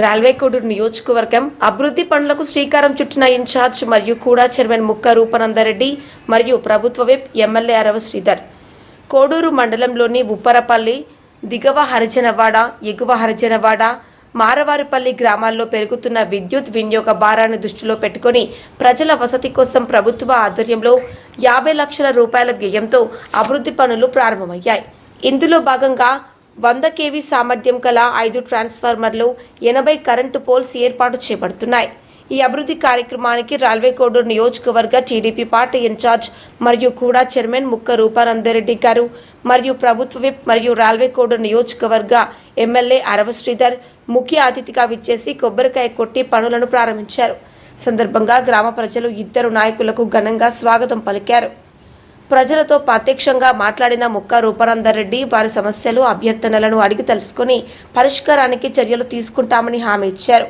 రాల్వేకోడూరు నియోజకవర్గం అభివృద్ధి పనులకు శ్రీకారం చుట్టిన ఇన్ఛార్జ్ మరియు కూడా చైర్మన్ ముక్క రూపానందరెడ్డి మరియు ప్రభుత్వ విప్ ఎమ్మెల్యే అరవ శ్రీధర్. కోడూరు మండలంలోని ఉప్పరపల్లి దిగవ హరిజనవాడ ఎగువ హరిజనవాడ మారవారిపల్లి గ్రామాల్లో పెరుగుతున్న విద్యుత్ వినియోగ భారాన్ని దృష్టిలో పెట్టుకొని ప్రజల వసతి కోసం ప్రభుత్వ ఆధ్వర్యంలో యాభై లక్షల రూపాయల వ్యయంతో అభివృద్ధి పనులు ప్రారంభమయ్యాయి. ఇందులో భాగంగా వంద కేవీ సామర్థ్యం గల ఐదు ట్రాన్స్ఫార్మర్లు ఎనభై కరెంటు పోల్స్ ఏర్పాటు చేపడుతున్నాయి. ఈ అభివృద్ధి కార్యక్రమానికి రైల్వే కోడూరు నియోజకవర్గ టీడీపీ పార్టీ ఇన్ఛార్జ్ మరియు కూడా చైర్మన్ ముక్క రూపానందరెడ్డి గారు మరియు ప్రభుత్వ విప్ మరియు రైల్వే కోడూరు నియోజకవర్గ ఎమ్మెల్యే అరవ శ్రీధర్ ముఖ్య అతిథిగా విచ్చేసి కొబ్బరికాయ కొట్టి పనులను ప్రారంభించారు. సందర్భంగా గ్రామ ప్రజలు ఇద్దరు నాయకులకు ఘనంగా స్వాగతం పలికారు. ప్రజలతో ప్రత్యక్షంగా మాట్లాడిన ముక్క రూపానందర్ రెడ్డి వారి సమస్యలు అభ్యర్థనలను అడిగి తెలుసుకుని పరిష్కారానికి చర్యలు తీసుకుంటామని హామీ ఇచ్చారు.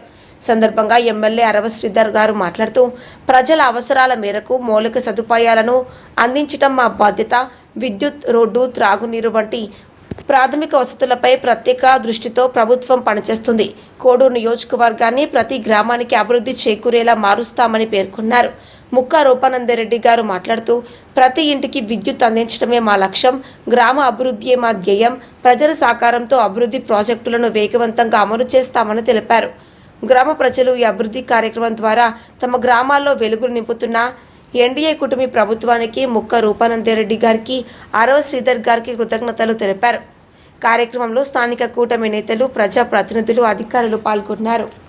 సందర్భంగా ఎమ్మెల్యే అరవ శ్రీధర్ గారు మాట్లాడుతూ ప్రజల అవసరాల మేరకు మౌలిక సదుపాయాలను అందించటం మా బాధ్యత. విద్యుత్ రోడ్డు త్రాగునీరు వంటి ప్రాథమిక వసతులపై ప్రత్యేక దృష్టితో ప్రభుత్వం పనిచేస్తుంది. కోడూరు నియోజకవర్గాన్ని ప్రతి గ్రామానికి అభివృద్ధి చేకూరేలా మారుస్తామని పేర్కొన్నారు. ముక్క రూపానందరెడ్డి గారు మాట్లాడుతూ ప్రతి ఇంటికి విద్యుత్ అందించడమే మా లక్ష్యం. గ్రామ అభివృద్ధియే మా ధ్యేయం. ప్రజల సహకారంతో అభివృద్ధి ప్రాజెక్టులను వేగవంతంగా అమలు చేస్తామని తెలిపారు. గ్రామ ప్రజలు ఈ అభివృద్ధి కార్యక్రమం ద్వారా తమ గ్రామాల్లో వెలుగులు నింపుతున్న ఎన్డీఏ కుటుంబీ ప్రభుత్వానికి ముక్క రూపానందరెడ్డి గారికి అరవ శ్రీధర్ గారికి కృతజ్ఞతలు తెలిపారు. కార్యక్రమంలో స్థానిక కూటమి నేతలు ప్రజాప్రతినిధులు అధికారులు పాల్గొన్నారు.